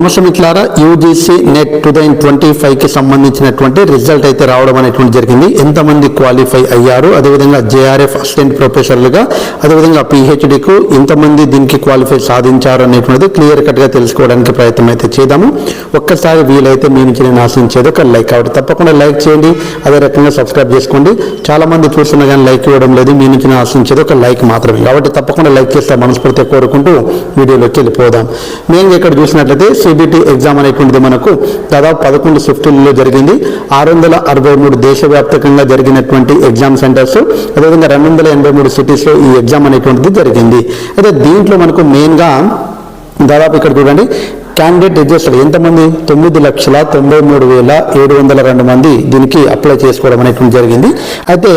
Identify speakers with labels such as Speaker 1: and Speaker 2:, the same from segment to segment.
Speaker 1: నమస్తే మిత్రులారా UGC net two thousand twenty ఫైవ్కి సంబంధించినటువంటి రిజల్ట్ అయితే రావడం అనేటువంటి జరిగింది. ఎంతమంది క్వాలిఫై అయ్యారు? అదేవిధంగా జేఆర్ఎఫ్ అసిస్టెంట్ ప్రొఫెసర్లుగా అదేవిధంగా పిహెచ్డికు ఎంతమంది దీనికి క్వాలిఫై సాధించారు అనేటువంటిది క్లియర్ కట్గా తెలుసుకోవడానికి ప్రయత్నం అయితే చేద్దాము. ఒక్కసారి వీలైతే మీ నుంచి నేను ఆశించేది ఒక లైక్ కాబట్టి తప్పకుండా లైక్ చేయండి. అదే రకంగా సబ్స్క్రైబ్ చేసుకోండి. చాలామంది చూస్తున్నా కానీ లైక్ ఇవ్వడం లేదు. మీ నుంచి నేను ఆశించేది ఒక లైక్ మాత్రమే. కాబట్టి తప్పకుండా లైక్ చేస్తే మనస్ఫూర్తిగా కోరుకుంటూ వీడియోలోకి వెళ్ళిపోదాం. మేము ఇక్కడ చూసినట్లయితే సిబిటి ఎగ్జామ్ అనేటువంటిది మనకు దాదాపు పదకొండు షిఫ్టుల్లో జరిగింది. ఆరు వందల అరవై మూడు దేశవ్యాప్తకంగా జరిగినటువంటి ఎగ్జామ్ సెంటర్స్ అదేవిధంగా రెండు వందల ఎనభై మూడు సిటీస్లో ఈ ఎగ్జామ్ అనేటువంటిది జరిగింది. అయితే దీంట్లో మనకు మెయిన్గా దాదాపు ఇక్కడ చూడండి క్యాండిడేట్ రిజిస్టర్ ఎంతమంది? తొమ్మిది లక్షల తొంభై మూడు వేల ఏడు వందల రెండు మంది దీనికి అప్లై చేసుకోవడం అనేటువంటి జరిగింది. అయితే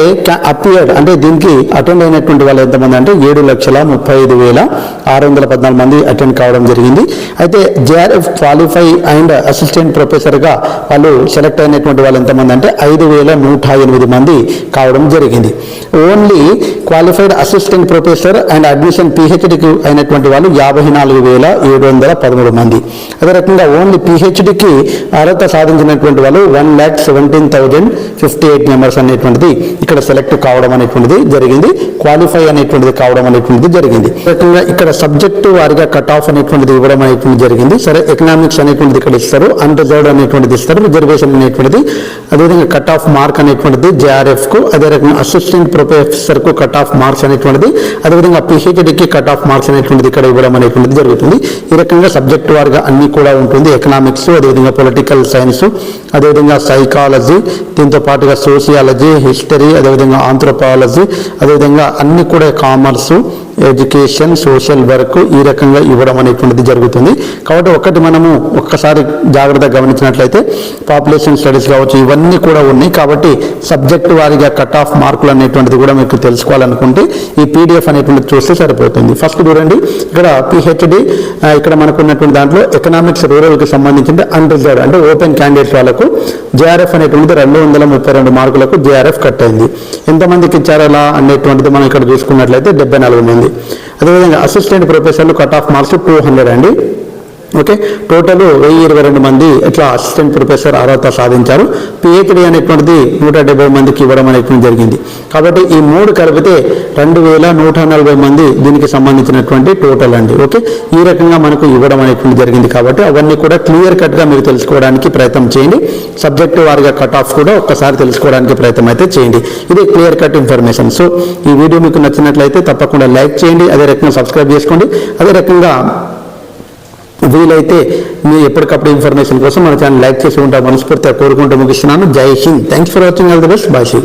Speaker 1: అపియర్డ్ అంటే దీనికి అటెండ్ అయినటువంటి వాళ్ళు ఎంతమంది అంటే ఏడు లక్షల ముప్పై ఐదు వేల ఆరు వందల పద్నాలుగు మంది అటెండ్ కావడం జరిగింది. అయితే జేఆర్ఎఫ్ క్వాలిఫై అండ్ అసిస్టెంట్ ప్రొఫెసర్గా వాళ్ళు సెలెక్ట్ అయినటువంటి వాళ్ళు ఎంతమంది అంటే ఐదు వేల నూట ఎనిమిది మంది కావడం జరిగింది. Only qualified assistant professor and admission పిహెచ్డికి అయినటువంటి వాళ్ళు యాభై నాలుగు వేల ఏడు వందల పదమూడు మంది. అదే రకంగా ఓన్లీ పిహెచ్డికి అర్హత సాధించినటువంటి వాళ్ళు one lakh seventeen thousand fifty eight members అనేటువంటిది ఇక్కడ సెలెక్ట్ కావడం అనేటువంటిది జరిగింది క్వాలిఫై అనేటువంటిది కావడం అనేటువంటిది జరిగింది. రకంగా ఇక్కడ సబ్జెక్టు వారిగా కట్ ఆఫ్ అనేటువంటిది ఇవ్వడం అనేటువంటిది జరిగింది. సరే ఎకనామిక్స్ అనేటువంటిది ఇక్కడ ఇస్తారు అన్రిజర్వ్డ్ అనేటువంటిది ఇస్తారు రిజర్వేషన్ అనేటువంటిది అదేవిధంగా కట్ ఆఫ్ మార్క్ అనేటువంటిది జేఆర్ఎఫ్కు అదే రకంగా అసిస్టెంట్ ప్రొఫెసర్కు కట్ ఆఫ్ మార్క్స్ అనేటువంటిది అదేవిధంగా పిహెచ్డికి కట్ ఆఫ్ మార్క్స్ అనేటువంటిది ఇక్కడ ఇవ్వడం అనేటువంటిది జరుగుతుంది. ఈ రకంగా సబ్జెక్టు వారిగా అన్నీ కూడా ఉంటుంది. ఎకనామిక్స్ అదేవిధంగా పొలిటికల్ సైన్స్ అదేవిధంగా సైకాలజీ దీంతో పాటుగా సోషియాలజీ హిస్టరీ అదేవిధంగా ఆంథ్రోపాలజీ అదేవిధంగా అన్ని కూడా కామర్సు ఎడ్యుకేషన్ సోషల్ వర్క్ ఈ రకంగా ఇవ్వడం అనేటువంటిది జరుగుతుంది. కాబట్టి ఒకటి మనము ఒక్కసారి జాగ్రత్తగా గమనించినట్లయితే పాపులేషన్ స్టడీస్ కావచ్చు ఇవన్నీ కూడా ఉన్నాయి. కాబట్టి సబ్జెక్ట్ వారిగా కట్ ఆఫ్ మార్కులు అనేటువంటిది కూడా మీకు తెలుసుకోవాలనుకుంటే ఈ పీడిఎఫ్ అనేటువంటిది చూస్తే సరిపోతుంది. ఫస్ట్ చూడండి. ఇక్కడ పిహెచ్డి ఇక్కడ మనకు ఉన్నటువంటి దాంట్లో ఎకనామిక్స్ రూరల్కి సంబంధించింది అన్రిజర్వ్ అంటే ఓపెన్ క్యాండిడేట్స్ వాళ్ళకు జేఆర్ఎఫ్ అనేటువంటిది రెండు వందల ముప్పై రెండు మార్కులకు జేఆర్ఎఫ్ కట్ అయింది. ఎంతమందికి ఇచ్చారు అలా అనేటువంటిది మనం ఇక్కడ చూసుకున్నట్లయితే డెబ్బై నాలుగు మంది. అదేవిధంగా అసిస్టెంట్ ప్రొఫెసర్లు cut off marks two hundred అండి. ఓకే? టోటల్ వెయ్యి ఇరవై రెండు మంది ఇట్లా అసిస్టెంట్ ప్రొఫెసర్ అర్హత సాధించారు. పిహెచ్డి అనేటువంటిది నూట డెబ్బై మందికి ఇవ్వడం అనేటువంటి జరిగింది. కాబట్టి ఈ మూడు కలిపితే రెండు వేల నూట నలభై మంది దీనికి సంబంధించినటువంటి టోటల్ అండి. ఓకే? ఈ రకంగా మనకు ఇవ్వడం అనేటువంటి జరిగింది కాబట్టి అవన్నీ కూడా క్లియర్ కట్గా మీరు తెలుసుకోవడానికి ప్రయత్నం చేయండి. సబ్జెక్ట్ వారిగా కట్ ఆఫ్ కూడా ఒక్కసారి తెలుసుకోవడానికి ప్రయత్నం అయితే చేయండి. ఇది క్లియర్ కట్ ఇన్ఫర్మేషన్ సో ఈ వీడియో మీకు నచ్చినట్లయితే తప్పకుండా లైక్ చేయండి. అదే రకంగా సబ్స్క్రైబ్ చేసుకోండి. అదే రకంగా వీలైతే మీ ఎప్పటికప్పుడు ఇన్ఫర్మేషన్ కోసం మన ఛానల్ లైక్ చేసి ఉంటా మనస్ఫూర్తిగా కోరుకుంటూ ముగిస్తున్నాను. జై Hind. Thanks for watching all the best Bhasi